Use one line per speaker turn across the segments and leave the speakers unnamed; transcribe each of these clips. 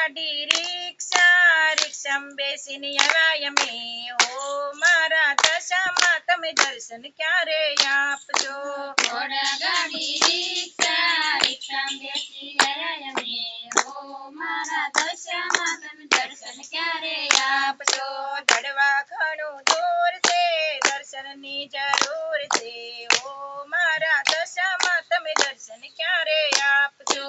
માતની રિક્ષા, રિક્ષામાં બેસીને આવ્યા તમે દર્શન ક્યારે આપજો?
ઘોડા ગાડી, રિક્ષા બેસી આવ્યા ઓ મારા દશામાં તમે દર્શન ક્યારે
આપજો? ક્યારે આપજો?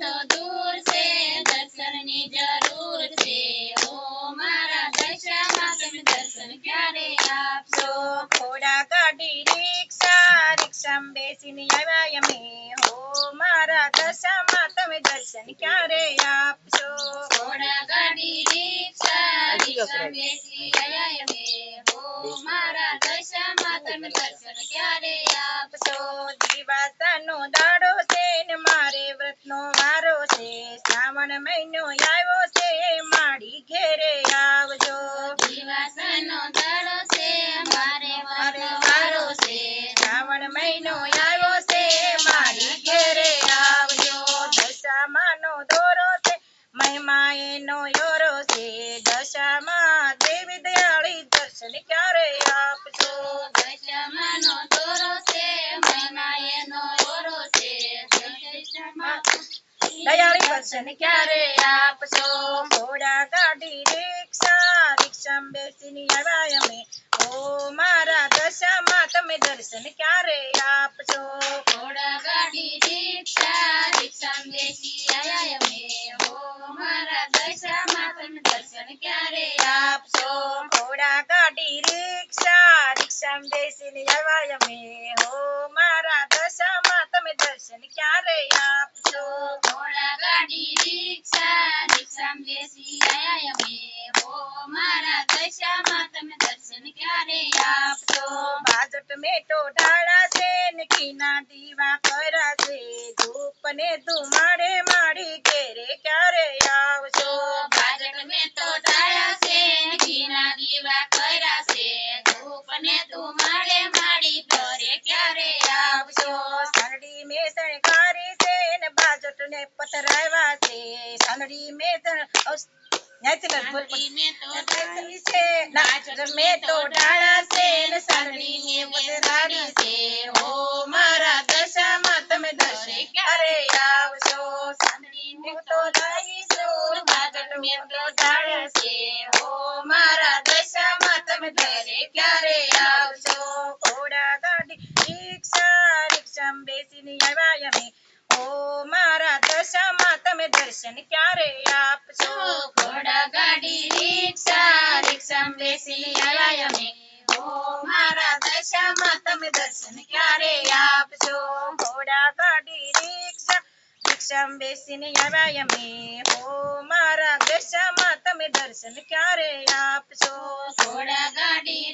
તો દૂર છે દર્શનની જરૂર છે. ઓ મારા દશામાં તમે દર્શન ક્યારે આપશો?
આપજો ઘોડા ગાડી રિક્ષા રિક્ષામાં બેસીને આવ્યા અમે. હો મારા દશામાં તમે દર્શન ક્યારે આપશો?
ઘોડા ગાડી રિક્ષા રિક્ષા બેસી ગયા અમે. હો મારા દશામાં તમે દર્શન ક્યારે આપશો?
દિવાસાનો દાડો છે ને મારે વ્રતનો વારો છે. શ્રાવણ મહિનો આવ્યો છે મારી ઘેરે આવજો.
દિવાસાનો દાડો છે મારે વારો છે.
શ્રાવણ મહિનો આવ્યો છે મારી ઘેરે આવજો. દશામાનો દોરો છે મહિમા એનો યોરો છે. દશામાં દેવી દયાળી દર્શન ક્યારે આપજો?
દશામાનો દોરો છે
દયાળી વચન ક્યારે આપશો? ઘોડા ગાડી રિક્ષા રિક્ષા બેસીને આવ્યા અમે. ઓ મારા દશામાં તમે દર્શન ક્યારે આપશો?
ઘોડા ગાડી રિક્ષા રિક્ષા બેસી આવ્યા અમે. ઓ મારા દશામાં તમે દર્શન ક્યારે
આપશો? ઘોડા ગાડી રિક્ષા રિક્ષા બેસીને આવ્યા અમે.
ઘોડા ગાડી રિક્ષા રિક્ષામાં બેસી આયા અમે હો મારા દશામાં તમે દર્શન ક્યારે આપશો
બાજટ મેટો ઢાળા છે ને ઘીના દીવા કર્યા છે ધૂપ ને ધુમાડે માડી ઘેરે ક્યારે આવશો
ભાજપ મેં તો ડાળા છે ઘીના દીવા કર્યા છે ધૂપ ને તું માડે માડી ઘરે ક્યારે આવશો
સાંડી મેં શણગારી છે ને ને પથરાવ્યા છે. સાંડી મેં
મેં તો
સાંડી છે ના, છે ને પથરાવી છે. ઓ મારા દશામાં તમે દર્શન ક્યારે આવશો.
મેં
હું તો લાવીશું બાજટ મેં તો ઢાળ્યા છે. ઓ મારા દશામાં તમે ઘરે ક્યારે આવશો? દર્શન ક્યારે આપશો
ઘોડા ગાડી રિક્ષા રિક્ષામાં બેસી આવ્યા અમે.
ઓ મારા દશામાં તમે દર્શન ક્યારે આપશો ઘોડા ગાડી રિક્ષા રિક્ષામાં બેસીને આવ્યા અમે. ઓ મારા દશામાં તમે દર્શન ક્યારે આપશો
ઘોડા ગાડી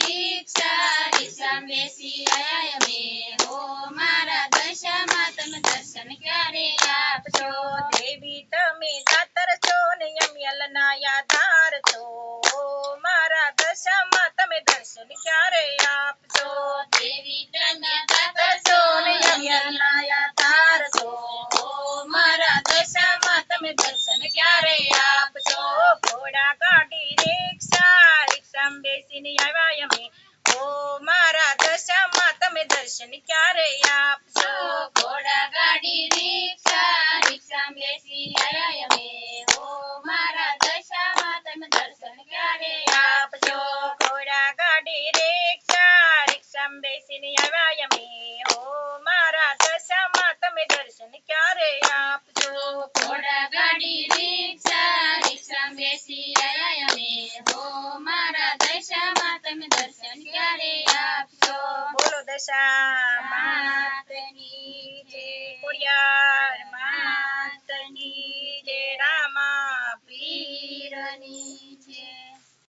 રિક્ષામાં આવ્યા અમે.
ઓ મારા દશામાં તમે દર્શન ક્યારે આપશો? ઘોડા ગાડી રિક્ષા રિક્ષા બેસી આવ્યા અમે. ઓ મારા દશામાં તમે દર્શન ક્યારે આપજો ઘોડા ગાડી રિક્ષા રિક્ષામાં બેસીને આવ્યા અમે. ઓ મારા દશામાં તમે દર્શન ક્યારે આપજો
ઘોડા ગાડી રિક્ષા રિક્ષા બેસી આવ્યા અમે. ઓ તમે દર્શન ક્યારે આપશો?
બોલો દશા